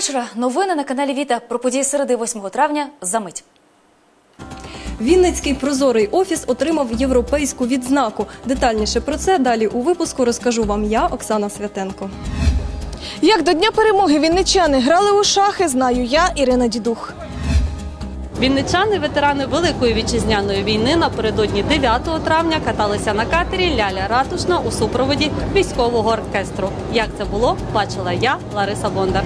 вечора. Новини на каналі Віта про події середи 8 травня за мить. Вінницький прозорий офіс отримав європейську відзнаку. Детальніше про це далі у випуску розкажу вам я, Оксана Святенко. Як до Дня перемоги вінничани грали у шахи, знаю я, Ірина Дідух. Вінничани, ветерани Великої вітчизняної війни напередодні 9 травня каталися на катері Ляля Ратушна у супроводі військового оркестру. Як це було, бачила я, Лариса Бондар.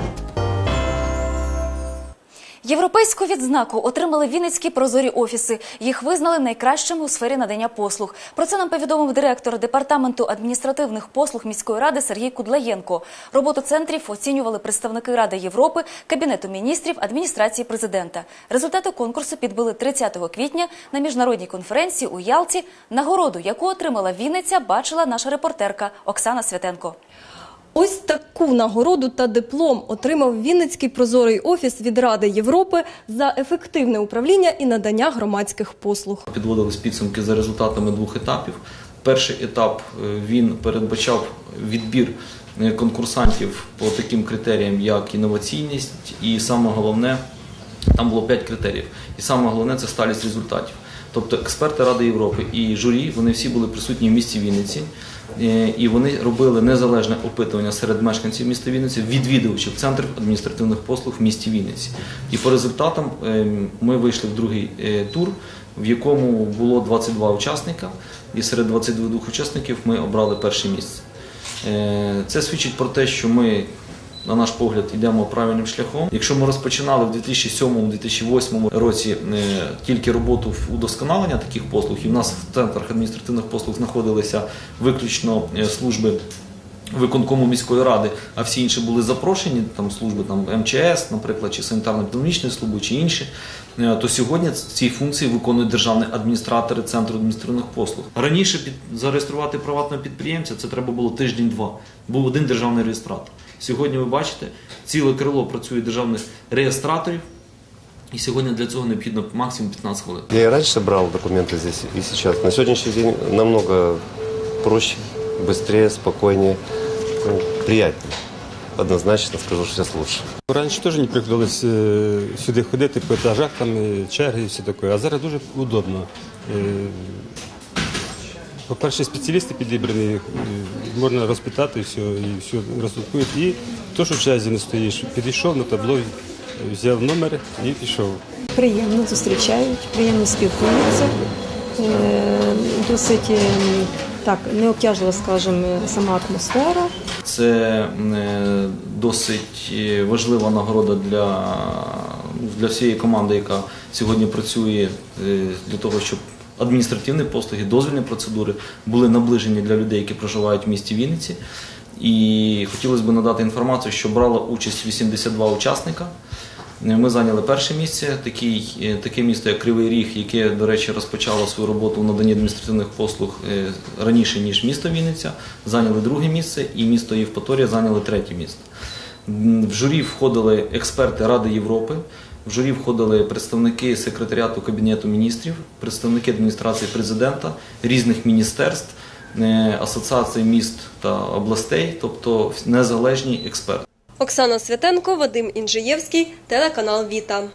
Європейську відзнаку отримали Вінницькі прозорі офіси. Їх визнали найкращими у сфері надання послуг. Про це нам повідомив директор департаменту адміністративних послуг міської ради Сергій Кудлаєнко. Роботу центрів оцінювали представники Ради Європи, Кабінету міністрів, адміністрації президента. Результати конкурсу підбили 30 квітня на міжнародній конференції у Ялті. Нагороду, яку отримала Вінниця, бачила наша репортерка Оксана Святенко. Ось таку нагороду та диплом отримав Вінницький прозорий офіс від Ради Європи за ефективне управління і надання громадських послуг. Підводились підсумки за результатами двох етапів. Перший етап е, він передбачав відбір е, конкурсантів по таким критеріям, як інноваційність, і саме головне, там було 5 критеріїв. І саме головне це сталість результатів. Тобто експерти Ради Європи і журі вони всі були присутні в місті Вінниці, е, і вони робили незалежне опитування серед мешканців міста Вінниці, відвідувачів центрів адміністративних послуг в місті Вінниці. І по результатам е, ми вийшли в другий е, тур, в якому було 22 учасника, і серед 22 учасників ми обрали перше місце. Це свідчить про те, що ми, на наш погляд, йдемо правильним шляхом. Якщо ми розпочинали в 2007-2008 році е, тільки роботу в удосконалення таких послуг, і в нас в центрах адміністративних послуг знаходилися виключно е, служби. Виконкому міської ради, а всі інші були запрошені, там служби там МЧС, наприклад, чи санітарно-економічної служби, чи інші. е, То сьогодні ці функції виконують державні адміністратори центру адміністративних послуг. Раніше під зареєструвати приватного підприємця це треба було тиждень-два. Був один державний реєстратор. Сьогодні ви бачите, ціле крило працює державних реєстраторів, і сьогодні для цього необхідно максимум 15 хвилин. Я и раньше брал документы здесь и сейчас. На сегодняшний день намного проще, быстрее, спокойнее, ну, приятнее. Однозначно скажу, что сейчас лучше. Раніше теж не приходилось е, сюди ходити по етажах, там е, черги і все таке. А зараз дуже удобно. По-перше, спеціалісти підібрані, е, можна розпитати все, і все розслідкують. І то, що в черзі не стоїш, підійшов на табло, взяв номер і пішов. приємно зустрічають, приємно спілкуються. Е, Досить е, так необтяжлива, скажімо, сама атмосфера. Це досить важлива нагорода для, для всієї команди, яка сьогодні працює для того, щоб адміністративні послуги, дозвільні процедури були наближені для людей, які проживають в місті Вінниці. І хотілося б надати інформацію, що брало участь 82 учасника. Ми зайняли перше місце. Такий, е, таке місто, як Кривий Ріг, яке, до речі, розпочало свою роботу в наданні адміністративних послуг е, раніше, ніж місто Вінниця, зайняли друге місце, і місто Євпаторія зайняли третє місце. В журі входили експерти Ради Європи, в журі входили представники секретаріату Кабінету міністрів, представники адміністрації президента, різних міністерств, асоціацій асоціації міст та областей, тобто незалежні експерти. Оксана Святенко, Вадим Інжиєвський, телеканал Віта.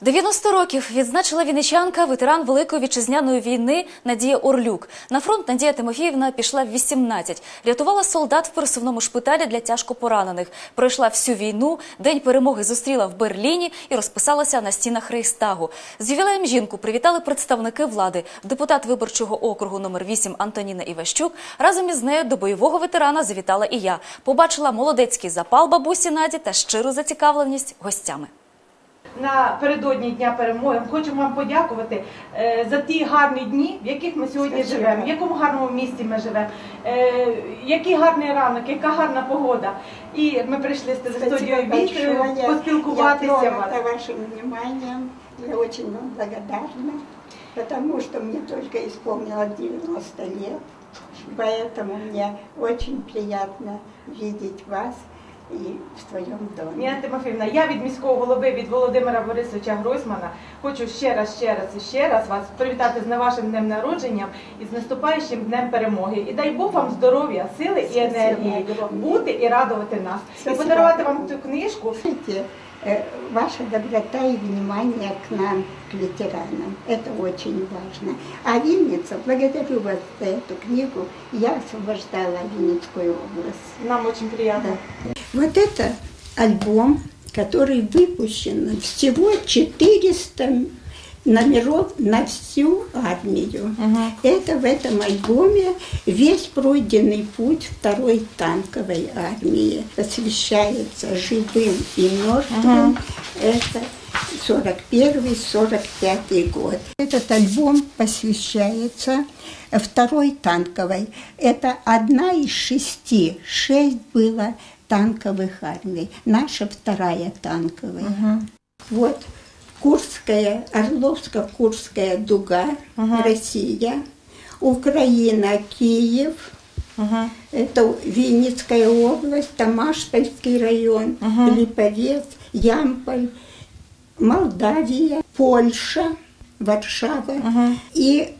90 років відзначила вінничанка, ветеран Великої вітчизняної війни Надія Орлюк. На фронт Надія Тимофіївна пішла в 18. Рятувала солдат в пересувному шпиталі для тяжко поранених. Пройшла всю війну, день перемоги зустріла в Берліні і розписалася на стінах Рейхстагу. З ювілеєм жінку привітали представники влади. Депутат виборчого округу номер 8 Антоніна Іващук. Разом із нею до бойового ветерана завітала і я. Побачила молодецький запал бабусі Наді та щиру зацікавленість гостями. Напередодні дня перемоги хочемо вам подякувати е, за ті гарні дні, в яких ми сьогодні живемо, в якому гарному місті ми живемо, е, який гарний ранок, яка гарна погода. І ми прийшли з студією Вітрою поспілкуватися. Я вас. вашим вниманием. Я очень вам благодарна, потому что мне только исполнилось 90 лет. Поэтому мне очень приятно видеть вас. и в своем доме. Ніна Тимофіївна, я від міського голови від Володимира Борисовича Гройсмана хочу ще раз, ще раз і ще раз вас привітати з вашим днем народження і з наступаючим днем перемоги. І дай Бог вам здоров'я, сили і енергії бути і радувати нас. І Спасибо. подарувати вам цю книжку. Знаете, э, ваша доброта и внимание к нам, к ветеранам, это очень важно. А Винница, благодарю вас за эту книгу, я освобождала Винницкую область. Нам дуже приємно. Вот это альбом, который выпущен всего 400 номеров на всю армию. Это в этом альбоме весь пройденный путь второй танковой армии посвящается живым и мертвым. Это 41-45 год. Этот альбом посвящается второй танковой. Это одна из шести. Шесть было танковых армий. Наша вторая танковая. Вот Курская, Орловско-Курская дуга, Россия. Украина, Киев. Это Винницкая область, Тамаштальский район, Липовец, Ямполь, Молдавия, Польша, Варшава и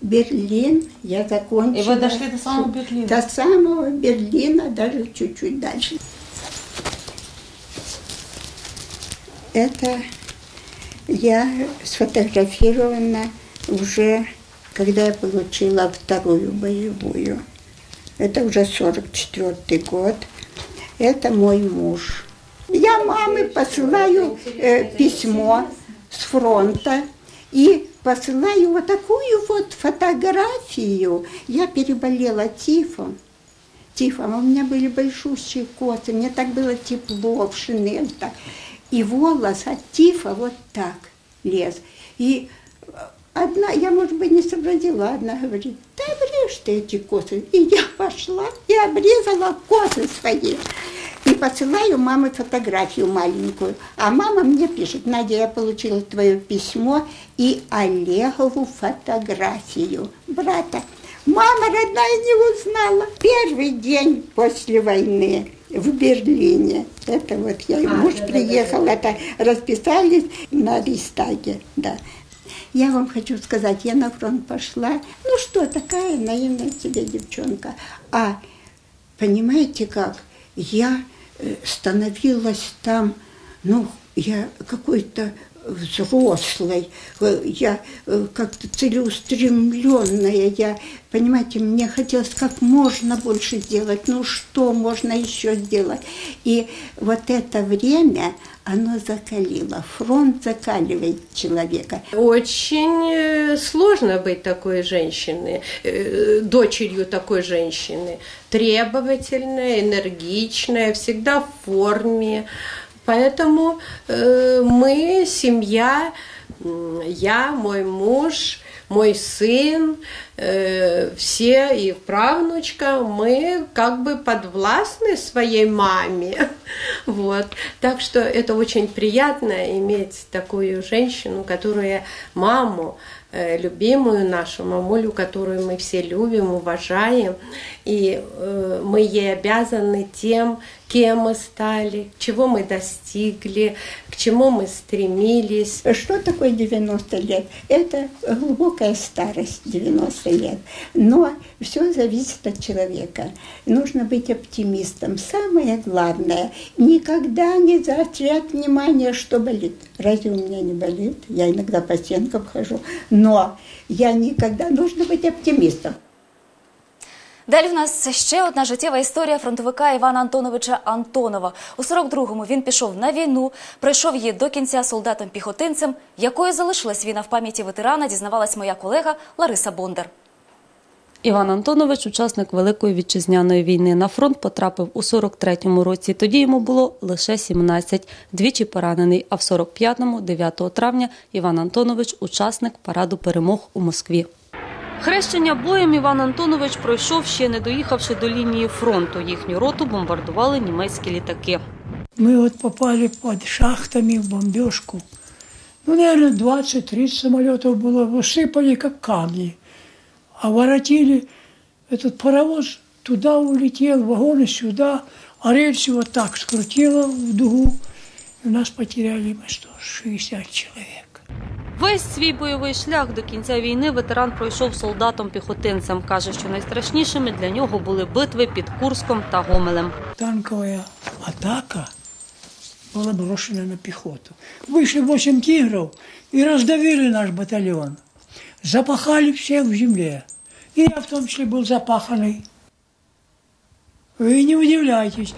Берлин. Я закончила. И вы дошли до самого Берлина? До самого Берлина, даже чуть-чуть дальше. Это я сфотографирована уже, когда я получила вторую боевую. Это уже 44 год. Это мой муж. Я маме посылаю э, письмо с фронта и посылаю вот такую вот фотографию. Я переболела тифом. Тифом. У меня были большущие косы, мне так было тепло в шинель. И волос от тифа вот так лез. И одна, я, может быть, не сообразила, одна говорит, да обрежь ты эти косы. И я пошла и обрезала косы свои. И посылаю маме фотографию маленькую. А мама мне пишет, Надя, я получила твое письмо и Олегову фотографию брата. Мама родная не узнала. Первый день после войны в Берлине. Это вот я и муж приехал, это расписались на Рейстаге, да. Я вам хочу сказать, я на фронт пошла. Ну что, такая наивная себе девчонка. А понимаете как? Я э, становилась там, ну, я какой-то взрослой, э, я э, как-то целеустремленная, я, понимаете, мне хотелось как можно больше сделать, ну что можно еще сделать. И вот это время, оно закалило, фронт закаливает человека. Очень э, сложно быть такой женщиной, дочерью такой женщины. Требовательная, энергичная, всегда в форме. Поэтому э, мы, семья, я, мой муж, мой сын, э, все и правнучка, мы как бы подвластны своей маме. Вот. Так что это очень приятно иметь такую женщину, которая маму, э, любимую нашу мамулю, которую мы все любим, уважаем, и э, мы ей обязаны тем, кем мы стали, чего мы достигли, к чему мы стремились. Что такое 90 лет? Это глубокая старость 90 лет. Но все зависит от человека. Нужно быть оптимистом. Самое главное, никогда не заострять внимание, что болит. Разве у меня не болит? Я иногда по стенкам хожу. Но я никогда... Нужно быть оптимистом. Далі в нас ще одна життєва історія фронтовика Івана Антоновича Антонова. У 42-му він пішов на війну, пройшов її до кінця солдатом-піхотинцем. Якою залишилась війна в пам'яті ветерана, дізнавалась моя колега Лариса Бондар. Іван Антонович, учасник Великої вітчизняної війни, на фронт потрапив у 43-му році. Тоді йому було лише 17, двічі поранений. А в 45-му, 9 травня, Іван Антонович учасник параду перемог у Москві. Хрещення боєм Іван Антонович пройшов ще не доїхавши до лінії фронту. Їхню роту бомбардували німецькі літаки. Мы вот попали под шахтами в бомбежку. Ну, наверное, 20-30 самолетов было, высыпали как камни. А воротили этот паровоз, туда улетел, вагоны сюда, А рельсы вот так скрутило в дугу, и у нас потеряли мы 160 человек. Весь свій бойовий шлях до кінця війни ветеран пройшов солдатом-піхотинцем. Каже, що найстрашнішими для нього були битви під Курском та Гомелем. Танковая атака была брошена на пехоту. Вышли 8 тигров и раздавили наш батальон. Запахали всех в земле. И я в том числе был запаханный. Вы не удивляйтесь.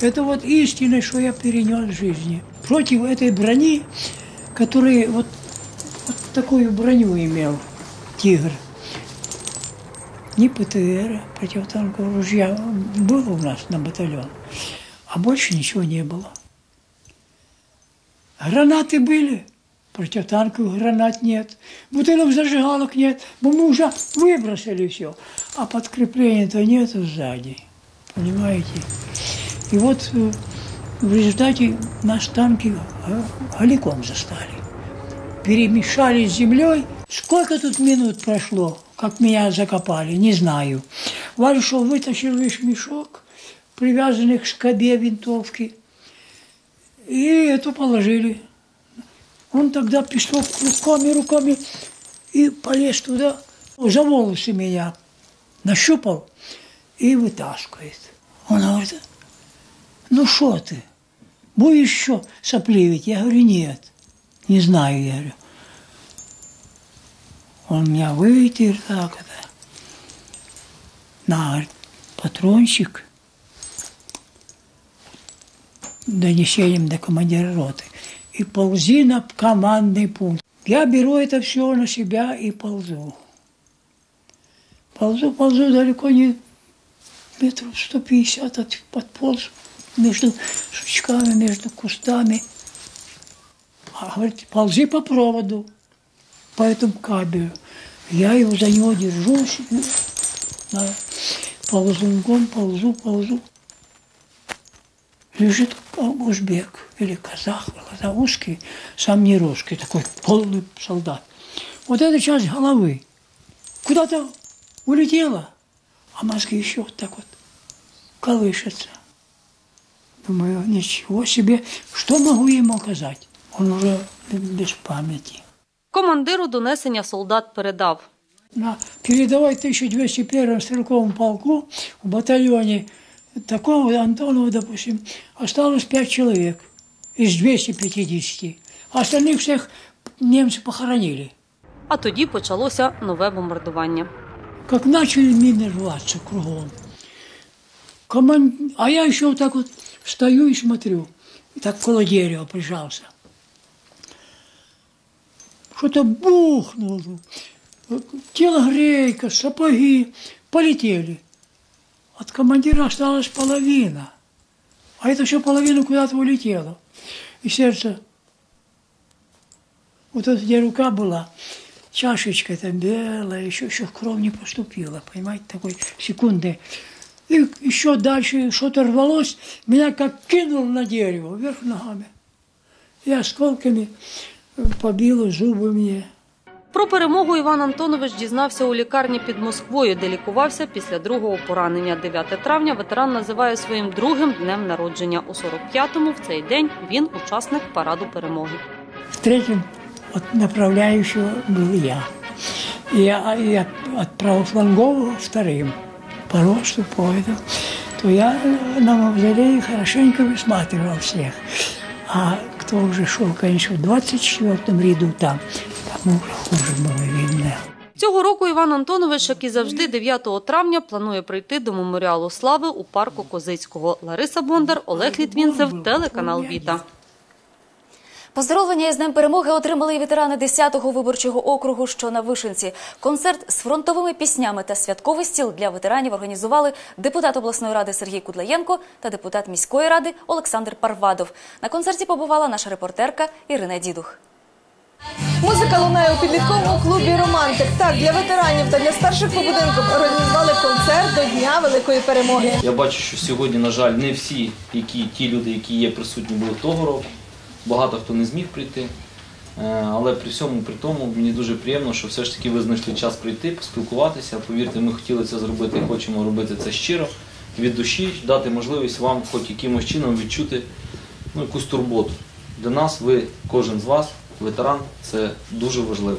Это вот истина, что я перенес в жизни. Против этой брони, который вот, вот такую броню имел тигр. Ни ПТР, противотанкового ружья было у нас на батальон, а больше ничего не было. Гранаты были, противотанковых гранат нет, бутылок зажигалок нет, мы уже выбросили все, а подкрепления-то нету сзади, понимаете? И вот э, в результате нас танки э, голиком застали. Перемешали с землей. Сколько тут минут прошло, как меня закопали, не знаю. Вальшов вытащил весь мешок, привязанный к скобе винтовки, и эту положили. Он тогда пішов руками, руками и полез туда, за волосы меня нащупал и вытаскивает. Он говорит, ну что ты, будешь еще сопливить? Я говорю, нет, не знаю, я говорю. Он меня вытер так это. На, говорит, патрончик донесением до командира роты. И ползи на командный пункт. Я беру это все на себя и ползу. Ползу, ползу далеко не метров 150 от, подполз между сучками, между кустами. Говорит, ползи по проводу, по этому кабелю. Я его за него держусь, да, ползунгом ползу, ползу. Лежит узбек или казах, глаза узкие, сам не русский, такой полный солдат. Вот эта часть головы куда-то улетела, а мозги еще вот так вот колышется. Думаю, ничего себе, что могу ему оказать? Он уже без памяти. Командиру донесення солдат передав. На передовой 1201 стрелковом полку в батальоне такого Антонова, допустим, осталось 5 человек из 250. А остальных всех немцы похоронили. А тоді почалося нове бомбардування. Как начали мины рваться кругом. Команд... А я еще вот так вот стою и смотрю. И так около дерева прижался. Что-то бухнуло. Телогрейка, сапоги полетели. От командира осталась половина. А это все половина куда-то улетело. И сердце, вот тут где рука была, чашечка там белая, еще, еще кровь не поступила, понимаете, такой секунды. И еще дальше что-то рвалось, меня как кинул на дерево, вверх ногами. И осколками побило зубы мне. Про перемогу Іван Антонович дізнався у лікарні під Москвою, де лікувався після другого поранення. 9 травня ветеран називає своїм другим днем народження. У 45-му в цей день він учасник параду перемоги. В третьем от направляющего был я. И я, я от правофлангового вторым по росту, по этому. То я на мавзолее хорошенько высматривал всех. А кто вже шел, конечно, в 24-м ряду там, там уже хуже було видно. Цього року Іван Антонович, як і завжди, 9 травня планує прийти до меморіалу слави у парку Козицького. Лариса Бондар, Олег Літвінцев, телеканал Віта. Поздоровлення із Днем перемоги отримали і ветерани 10-го виборчого округу, що на Вишенці. Концерт з фронтовими піснями та святковий стіл для ветеранів організували депутат обласної ради Сергій Кудлаєнко та депутат міської ради Олександр Парвадов. На концерті побувала наша репортерка Ірина Дідух. Музика лунає у підлітковому клубі Романтик. Так, для ветеранів та для старших по будинку організували концерт до Дня Великої перемоги. Я бачу, що сьогодні, на жаль, не всі, які ті люди, які є присутні, були того року. Багато хто не зміг прийти. Е, Але при всьому при тому мені дуже приємно, що все ж таки ви знайшли час прийти, поспілкуватися. Повірте, ми хотіли це зробити і хочемо робити це щиро. від душі, дати можливість вам хоч якимось чином відчути ну, якусь турботу. Для нас ви, кожен з вас, ветеран, це дуже важливо.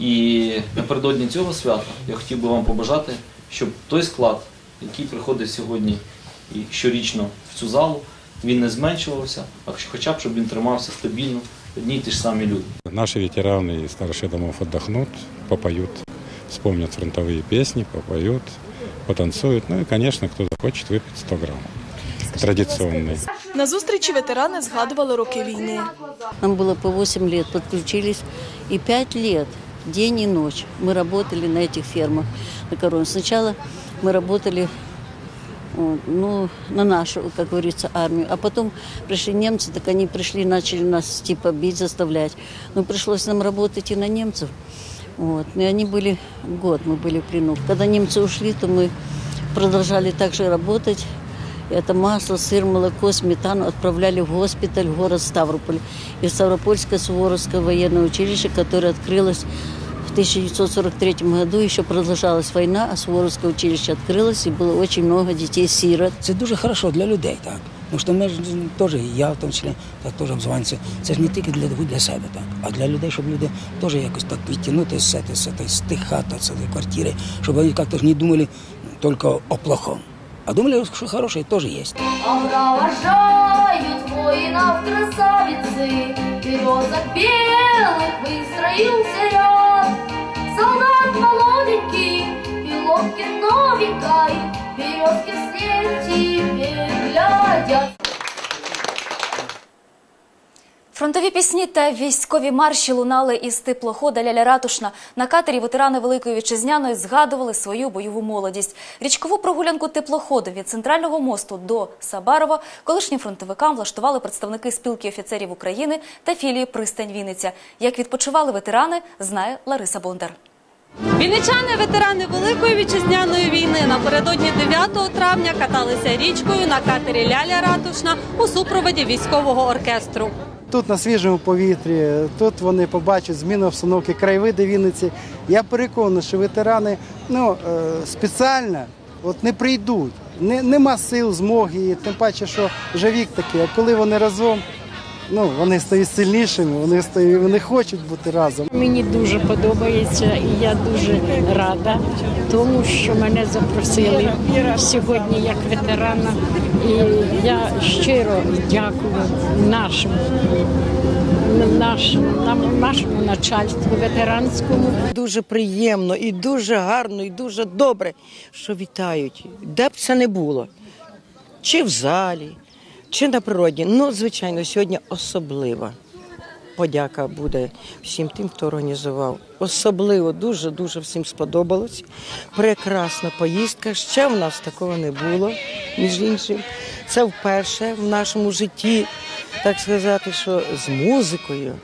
І напередодні цього свята я хотів би вам побажати, щоб той склад, який приходить сьогодні і щорічно в цю залу, він не зменшувався, а хоча б щоб він тримався стабільно, одні й ті ж самі люди. Наши ветераны и старшие домов отдохнут, попоют, вспомнят фронтовые песни, попоют, потанцуют. Ну и, конечно, кто захочет выпить 100 грамм. Традиционный. На зустрічі ветерани згадували роки війни. Нам было по 8 лет, подключились. И 5 лет, день и ночь, мы работали на этих фермах на корове. Сначала мы работали вот, ну, на нашу, как говорится, армию. А потом пришли немцы, так они пришли, начали нас типа бить, заставлять. Ну, пришлось нам работать и на немцев. Вот. И они были, год мы были в плену. Когда немцы ушли, то мы продолжали также работать. Это масло, сыр, молоко, сметану отправляли в госпиталь в город Ставрополь. И в Ставропольское Суворовское военное училище, которое открылось в 1943 году, еще продолжалась война, а Суворовское училище открылось, и было очень много детей-сирот. Це дуже хорошо для людей, так. Тому що ми ж теж, і я в тому числі, так теж обзванці, це ж не тільки для, для себе, так, а для людей, щоб люди теж якось так відтягнути з, цієї- з, цієї- з тих хат, з цієї квартири, щоб вони як-то ж не думали тільки о плохом. А думали, що хорошее тоже есть. Провожают воинов красавицы, Березок белых выстроился ряд. Солдат молоденький, пилотки новенькой, Березки вслед тебе глядят. Фронтові пісні та військові марші лунали із теплохода Ляля Ратушна. На катері ветерани Великої Вітчизняної згадували свою бойову молодість. Річкову прогулянку теплоходу від центрального мосту до Сабарова колишнім фронтовикам влаштували представники спілки офіцерів України та філії Пристань Вінниця. Як відпочивали ветерани, знає Лариса Бондар. Вінничани, ветерани Великої вітчизняної війни напередодні 9 травня каталися річкою на катері Ляля Ратушна у супроводі військового оркестру. Тут на свіжому повітрі, тут вони побачать зміну обстановки краєвиди Вінниці. Я переконаний, що ветерани ну, е, спеціально от не прийдуть. Не, нема сил, змоги, тим паче, що вже вік такий, а коли вони разом, ну, вони стають сильнішими, вони, стають, вони хочуть бути разом. Мені дуже подобається і я дуже рада тому, що мене запросили сьогодні як ветерана. І я щиро дякую нашому, нашому, нам- нашому начальству ветеранському. Дуже приємно і дуже гарно, і дуже добре, що вітають. Де б це не було, чи в залі, чи на природі. Ну, звичайно, сьогодні особлива подяка буде всім тим, хто організував. Особливо дуже дуже всім сподобалось. Прекрасна поїздка. Ще в нас такого не було. Між іншим, це вперше в нашому житті, так сказати, що з музикою.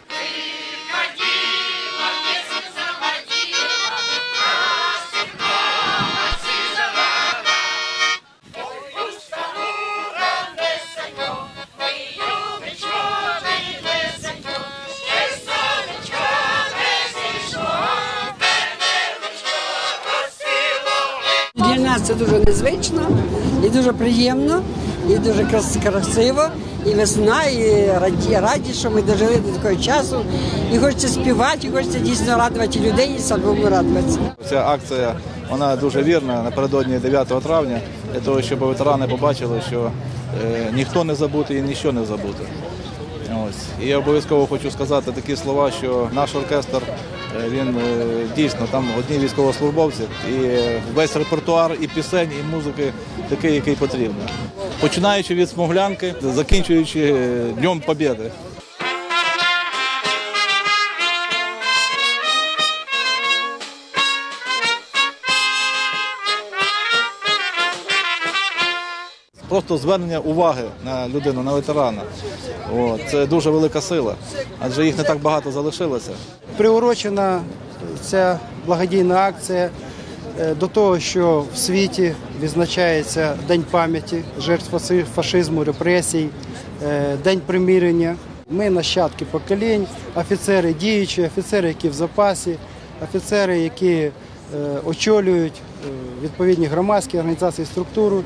Це дуже незвично і дуже приємно, і дуже красиво. І весна, і раді, раді, що ми дожили до такого часу. І хочеться співати, і хочеться дійсно радувати людей і самому радуватися. Ця акція вона дуже вірна напередодні 9 травня для того, щоб ветерани побачили, що е, ніхто не забутий і ніщо не забути. Ось і я обов'язково хочу сказати такі слова, що наш оркестр він е, дійсно там одні військовослужбовці, і е, весь репертуар і пісень, і музики такий, який потрібно. Починаючи від смуглянки, закінчуючи е, Днем Побєди. Просто звернення уваги на людину, на ветерана. От, це дуже велика сила, адже їх не так багато залишилося. Приурочена ця благодійна акція е, до того, що в світі відзначається День пам'яті жертв фашизму, репресій, е, День примирення. Ми нащадки поколінь, офіцери діючі, офіцери, які в запасі, офіцери, які е, очолюють відповідні громадські організації структуру,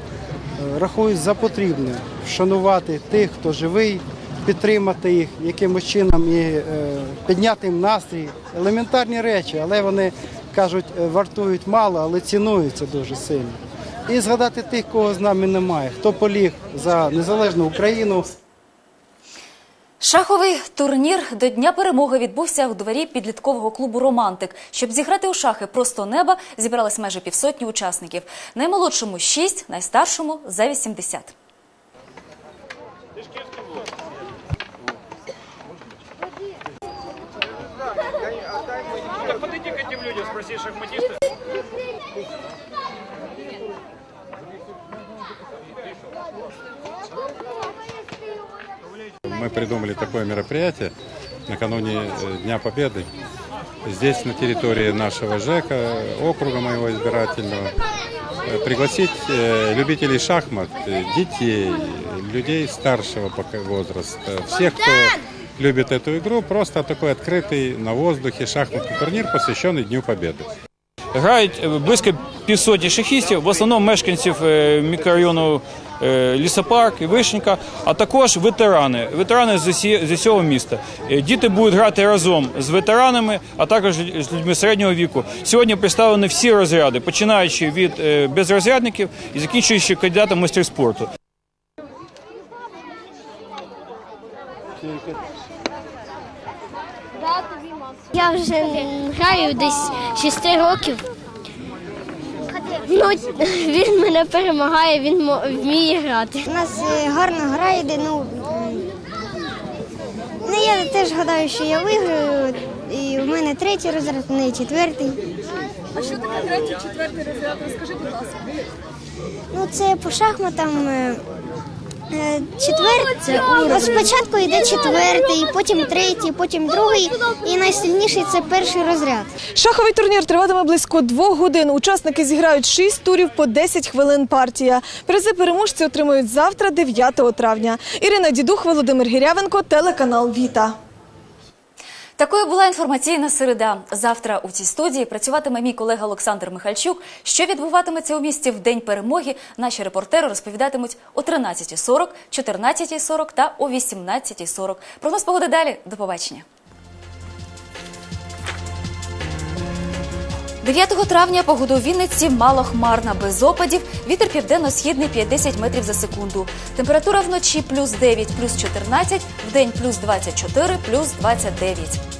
рахують за потрібне вшанувати тих, хто живий, підтримати їх якимось чином і е, підняти їм настрій. Елементарні речі, але вони кажуть, е, вартують мало, але цінуються дуже сильно. І згадати тих, кого з нами немає, хто поліг за незалежну Україну. Шаховий турнір до Дня перемоги відбувся у дворі підліткового клубу Романтик. Щоб зіграти у шахи просто неба, зібралось майже півсотні учасників. Наймолодшому 6, найстаршому за 80. Людям, спроси шахматиста. Мы придумали такое мероприятие накануне э, Дня Победы. Здесь, на территории нашего ЖЭКа, округа моего избирательного, э, пригласить э, любителей шахмат, детей, людей старшего возраста, всех, кто любит эту игру, просто такой открытый на воздухе шахматный турнир, посвященный Дню Победы. Грають е, близько півсотні шахістів, в основному мешканців е, мікрорайону е, Лісопарк і Вишенька, а також ветерани, ветерани з усі- з усього міста. Е, Діти будуть грати разом з ветеранами, а також з людьми середнього віку. Сьогодні представлені всі розряди, починаючи від е, безрозрядників і закінчуючи кандидатом в майстер спорту. Я вже граю десь 6 років. Ну, він мене перемагає, він вміє грати. У нас е, гарна гра йде. Ну, ну я теж гадаю, що я виграю. І в мене третій розряд, в неї четвертий. А що таке третій, четвертий розряд? Розкажи, будь ласка. Ну, це по шахматам. Е, Четвертий, спочатку йде четвертий, потім третій, потім другий, і найсильніший це перший розряд. Шаховий турнір триватиме близько двох годин. Учасники зіграють шість турів по 10 хвилин партія. Призи переможці отримують завтра, 9 травня. Ірина Дідух, Володимир Гірявенко, телеканал Віта. Такою була інформаційна середа. Завтра у цій студії працюватиме мій колега Олександр Михальчук. Що відбуватиметься у місті в день перемоги? Наші репортери розповідатимуть о 13.40, 14.40 та о 18.40. Прогноз погоди далі. До побачення. 9 травня погода у Вінниці малохмарна, без опадів. Вітер південно-східний 5-10 метрів за секунду. Температура вночі плюс 9, плюс 14, день плюс 24, плюс 29.